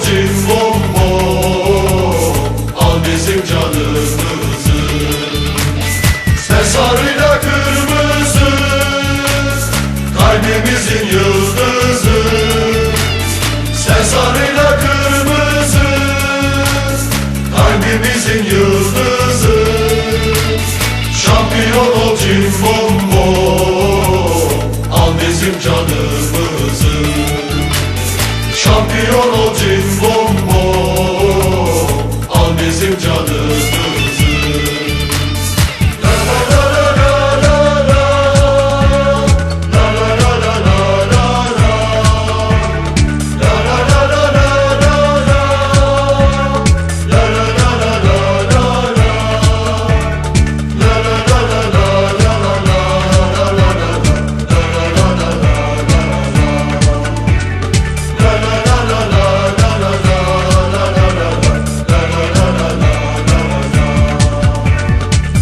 Putin Al bizim canımızı. Sen sarıyla kırmızı. Kalbimizin yıldızı. Sen sarıyla kırmızı. Kalbimizin yıldızı. Şampiyon ol cimbombo